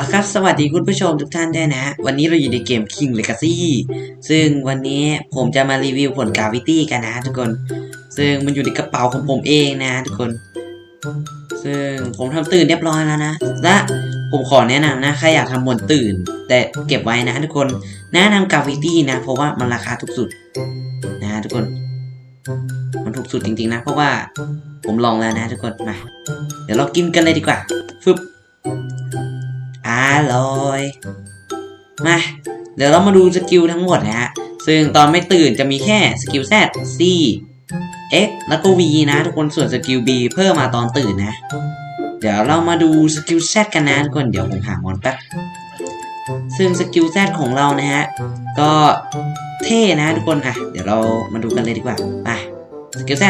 ละครับ สวัสดีคุณผู้ชมทุกท่านด้วยนะ วันนี้เราอยู่ในเกม King Legacy ซึ่งวันนี้ผมจะมารีวิวผลกาวิตี้กันนะทุกคน ซึ่งมันอยู่ในกระเป๋าของผมเองนะทุกคน ซึ่งผมทำตื่นเรียบร้อยแล้วนะ และผมขอแนะนำนะ ใครอยากทำบนตื่น แต่เก็บไว้นะทุกคน แนะนำกาวิตี้นะ เพราะว่ามันราคาถูกสุดนะทุกคน มันถูกสุดจริงๆนะ เพราะว่าผมลองแล้วนะทุกคน มา เดี๋ยวเรากินกันเลยดีกว่าฟึบ อร่อยมาเดี๋ยวเรามาดูสกิลทั้งหมดนะฮะ ซึ่งตอนไม่ตื่นจะมีแค่สกิล Z C X แล้วก็ V นะทุกคนส่วนสกิล B เพิ่มมาตอนตื่นนะ เดี๋ยวเรามาดูสกิล Z กันนะทุกคนเดี๋ยวผมหามอนแป๊บซึ่งสกิล Z ของเรานะฮะ ก็เท่นะทุกคนอะ เดี๋ยวเรามาดูกันเลยดีกว่าไปสกิล Z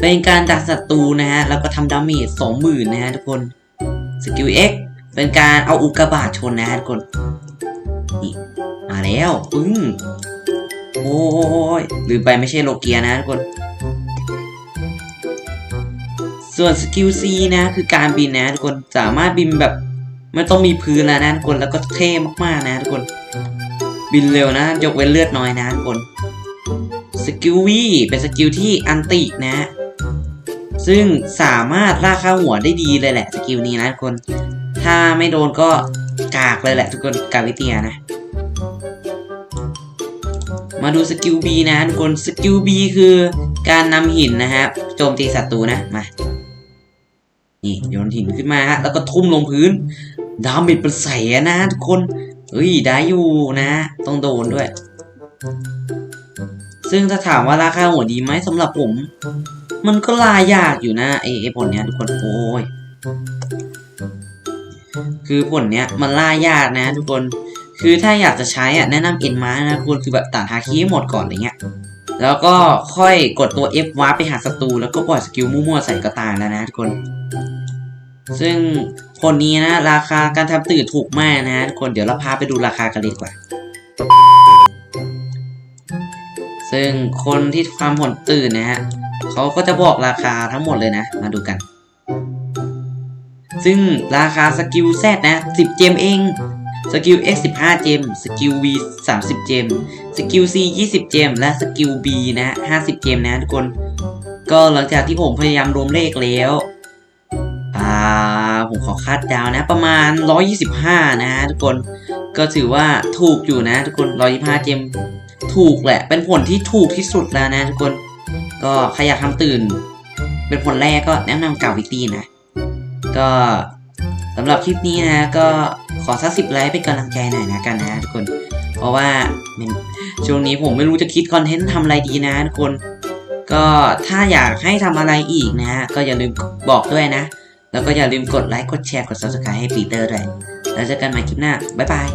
เป็นการดักศัตรูนะฮะ แล้วก็ทำดาเมจสองหมื่นนะฮะทุกคน สกิล X เป็นการเอาอุกกาบาตชนนะทุกคนนี่มาแล้วปึ้งโอ้ยลืมไปไม่ใช่โลเกียนะทุกคน ส่วนสกิล C นะ คือการบินนะทุกคนสามารถบินแบบไม่ต้องมีพื้นแล้วนะทุกคนแล้วก็เท่มากๆนะทุกคน บินเร็วนะยกเว้นเลือดน้อยนะทุกคนสกิล V เป็นสกิลที่อันตินะ ซึ่งสามารถล่ากค่าหัวได้ดีเลยแหละสกิลนี้นะทุกคน ถ้าไม่โดนก็กากเลยแหละทุกคนกาวิเตียนะ มาดูสกิล B นะทุกคนสกิล B คือการนำหินนะฮะโจมตีศัตรูนะมานี่โยนหินขึ้นมาฮะแล้วก็ทุ่มลงพื้น ดาเมจเป็นแสนนะทุกคนเฮ้ยได้อยู่นะ ต้องโดนด้วย ซึ่งถ้าถามว่าราคาหัวดีไหมสำหรับผม มันก็ลายากอยู่นะไอไอผลเนี้ยทุกคนโอ้ยคือผลเนี้ยมันล่ายากนะ ทุกคน คือถ้าอยากจะใช้อะแนะนำเอ็นมานะทุกคนคือแบบตัดฮาคีให้หมดก่อนอะไรเงี้ย แล้วก็ค่อยกดตัว F วาร์ปไปหาศัตรูแล้วก็ปล่อยสกิลมั่วๆใส่ก็ตายแล้วนะทุกคน ซึ่งผลนี้นะ ราคาการทำตื่นถูกมากนะทุกคนเดี๋ยวเราพาไปดูราคากันเลยดีกว่า ซึ่งคนที่ทำผลตื่นนะฮะ เขาก็จะบอกราคาทั้งหมดเลยนะ มาดูกัน ซึ่งราคาสกิล Z นะ 10 เจมเอง สกิล X 15 เจม สกิล V 30 เจม สกิล C 20 เจม และสกิล B นะ 50 เจมนะทุกคน ก็หลังจากที่ผมพยายามรวมเลขแล้วอ่าผมขอคาดดาวนะ ประมาณ 125 นะทุกคน ก็ถือว่าถูกอยู่นะ ทุกคน 125 เจม ถูกแหละ เป็นผลที่ถูกที่สุดแล้วนะทุกคน ก็ใครอยากทำตื่น เป็นผลแรกก็แนะนำกาวิตี้นะ ก็สำหรับคลิปนี้นะก็ขอสักสิบไลค์เป็นกำลังใจหน่อยนะกันนะทุกคน เพราะว่าช่วงนี้ผมไม่รู้จะคิดคอนเทนต์ทำอะไรดีนะทุกคน ก็ถ้าอยากให้ทำอะไรอีกนะ ก็อย่าลืมบอกด้วยนะ แล้วก็อย่าลืมกดไลค์กดแชร์กด subscribe ให้ปีเตอร์ด้วย แล้วเจอกันใหม่คลิปหน้า บ๊ายบาย